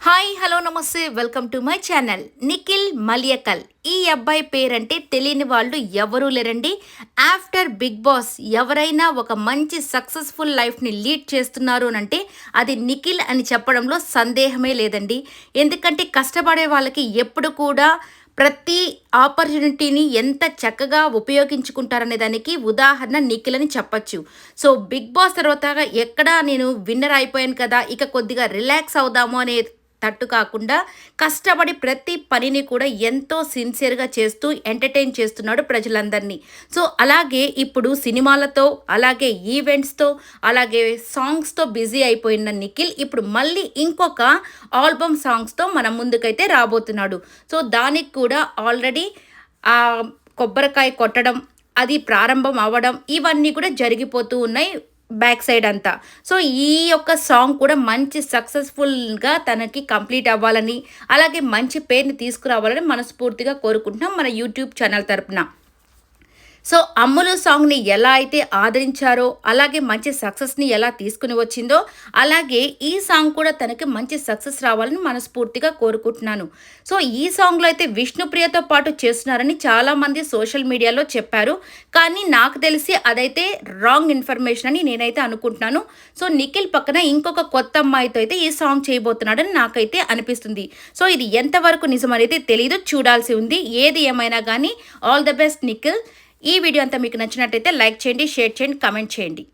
Hi hello namaste welcome to my channel. Nikhil Maliyakkal. ఈ అబ్బాయి పేరంటే తెలియని వాళ్ళు ఎవరూ లేరండి. ఆఫ్టర్ బిగ్ బాస్ ఎవరైనా ఒక మంచి సక్సెస్ఫుల్ లైఫ్ని లీడ్ చేస్తున్నారు అని అంటే అది నిఖిల్ అని చెప్పడంలో సందేహమే లేదండి. ఎందుకంటే కష్టపడే వాళ్ళకి ఎప్పుడు కూడా ప్రతి ఆపర్చునిటీని ఎంత చక్కగా ఉపయోగించుకుంటారనే దానికి ఉదాహరణ నిఖిల్ అని చెప్పచ్చు. సో బిగ్ బాస్ తర్వాత ఎక్కడా నేను విన్నర్ అయిపోయాను కదా ఇక కొద్దిగా రిలాక్స్ అవుదాము అనే తట్టు కాకుండా కష్టపడి ప్రతి పనిని కూడా ఎంతో సిన్సియర్గా చేస్తూ ఎంటర్టైన్ చేస్తున్నాడు ప్రజలందరినీ. సో అలాగే ఇప్పుడు సినిమాలతో అలాగే ఈవెంట్స్తో అలాగే సాంగ్స్తో బిజీ అయిపోయిన నిఖిల్ ఇప్పుడు మళ్ళీ ఇంకొక ఆల్బమ్ సాంగ్స్తో మన ముందుకైతే రాబోతున్నాడు. సో దానికి కూడా ఆల్రెడీ కొబ్బరికాయ కొట్టడం అది ప్రారంభం అవ్వడం ఇవన్నీ కూడా జరిగిపోతూ ఉన్నాయి. బ్యాక్ సైడ్ అంతా. సో ఈ యొక్క సాంగ్ కూడా మంచి సక్సెస్ఫుల్గా తనకి కంప్లీట్ అవ్వాలని అలాగే మంచి పేరుని తీసుకురావాలని మనస్ఫూర్తిగా కోరుకుంటున్నాం మన యూట్యూబ్ ఛానల్ తరపున. సో అమ్ములు సాంగ్ని ఎలా అయితే ఆదరించారో అలాగే మంచి సక్సెస్ని ఎలా తీసుకుని వచ్చిందో అలాగే ఈ సాంగ్ కూడా తనకి మంచి సక్సెస్ రావాలని మనస్ఫూర్తిగా కోరుకుంటున్నాను. సో ఈ సాంగ్లో అయితే విష్ణుప్రియతో పాటు చేస్తున్నారని చాలామంది సోషల్ మీడియాలో చెప్పారు. కానీ నాకు తెలిసి అదైతే రాంగ్ ఇన్ఫర్మేషన్ అని నేనైతే అనుకుంటున్నాను. సో నిఖిల్ పక్కన ఇంకొక కొత్త అమ్మాయితో అయితే ఈ సాంగ్ చేయబోతున్నాడని నాకైతే అనిపిస్తుంది. సో ఇది ఎంతవరకు నిజమనైతే తెలియదు చూడాల్సి ఉంది. ఏది ఏమైనా కానీ ఆల్ ద బెస్ట్ నిఖిల్. ఈ వీడియో అంతా మీకు నచ్చినట్టయితే లైక్ చేయండి షేర్ చేయండి కమెంట్ చేయండి.